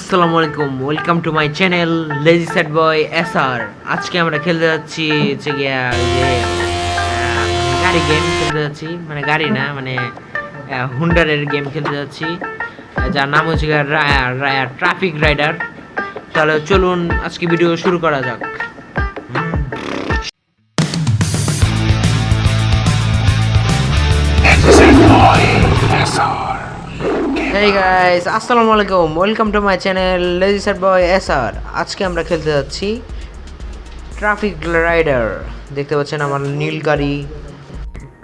আসসালামু আলাইকুম welcome to my channel lazy set boy S R আজকে আমরা খেলতে যাচ্ছি হচ্ছে গিয়া যে গাড়ি গেম খেলতে যাচ্ছি। মানে গাড়ি না মানে হুন্ডারের গেম খেলতে যাচ্ছি। যার নাম হচ্ছে গিয়া ট্রাফিক রাইডার তাহলে চলুন আজকে ভিডিও শুরু করা যাক। হেই গাইস আসসালামু আলাইকুম। Welcome to my channel lazy set boy S R আজকে আমরা খেলতে যাচ্ছি ট্রাফিক রাইডার দেখতে পাচ্ছেন আমার নীল গাড়ি।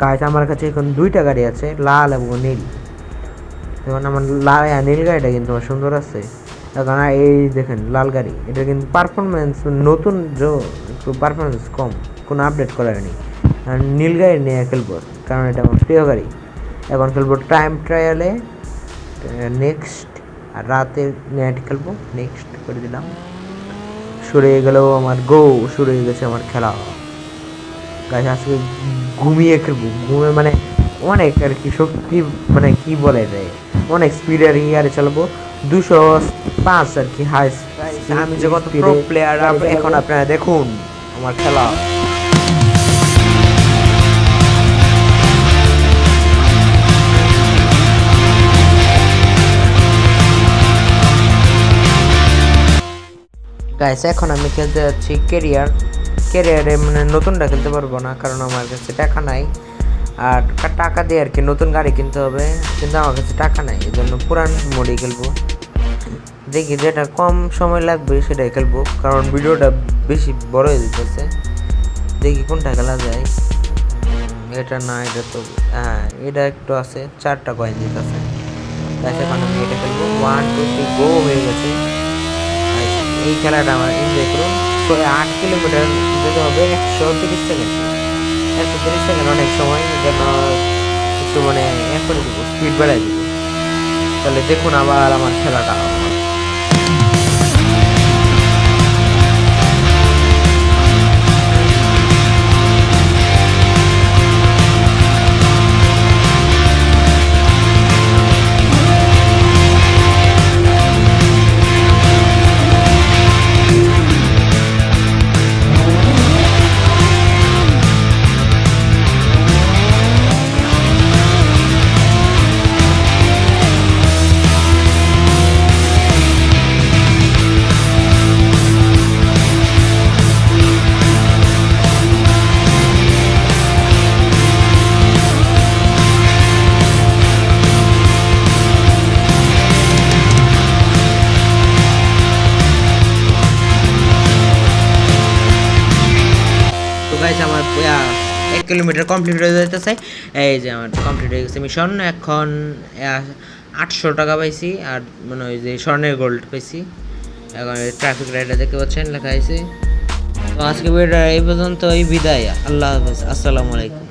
গাইস আমার কাছে এখন দুইটা গাড়ি আছে, লাল এবং নীল। এখন আমার লাল নীল গাড়িটা কিন্তু আমার সুন্দর আছে। এখন এই দেখেন, লাল গাড়ি। এটা কিন্তু পারফরমেন্স নতুন যে একটু পারফরমেন্স কম। কোনো আপডেট করা হয়নি আর নীল গাড়ি নিয়ে খেলব, কারণ এটা আমার প্রিয় গাড়ি। এখন খেলব টাইম ট্রায়ালে নেক্সট রাতে নেট খেলব। নেক্সট করে দিলাম। শুরু হয়ে গেল আমার গো শুরু হয়ে গেছে আমার খেলা। গাছ আজকে ঘুমিয়ে খেলব। ঘুমে মানে অনেক আর কি শক্তি মানে কি বলে রে অনেক স্পিড আর ইয়ারে চালাবো। দুশো পাঁচ আর কি হাই আমি যে কত প্রো প্লেয়ার এখন আপনারা দেখুন আমার খেলা। গাইস এখন আমি খেলতে যাচ্ছি কেরিয়ার কেরিয়ারে মানে নতুনটা খেলতে পারব না, কারণ আমার কাছে টাকা নাই। আর টাকা দিয়ে আর কি নতুন গাড়ি কিনতে হবে, কিন্তু আমার কাছে টাকা নাই এই জন্য পুরান মোডে খেলব। দেখি যেটা কম সময় লাগবে সেটাই খেলব, কারণ ভিডিওটা বেশি বড় হয়ে যেতেছে দেখি কোনটা খেলা যায়। এটা না, এটা তো হ্যাঁ এটা একটু আছে, চারটা কয়েন দিতেছে। তাই এখন আমি এটা খেলব। ওয়ান টু থ্রি গো হয়ে গেছে। এই খেলাটা আমার এনজয় করুন। আট কিলোমিটার যেতে হবে, একশো তিরিশ সেকেন্ড। একশো তিরিশ সেকেন্ড অনেক সময় যেন একটু মানে এখন দেবো স্পিড বেড়ায় দিব। তাহলে দেখুন আবার আমার খেলাটা। এক কিলোমিটার কমপ্লিট হয়ে যাইতেছে। এই যে আমার কমপ্লিট হয়ে গেছে মিশন এখন আটশো টাকা পাইছি আর মানে ওই যে স্বর্ণের গোল্ড পাইছি। এখন ট্রাফিক রাইডার দেখতে পাচ্ছেন, লেখা আছে। তো আজকে এই পর্যন্ত এই বিদায়। আল্লাহ হাফেজ। আসসালামু আলাইকুম।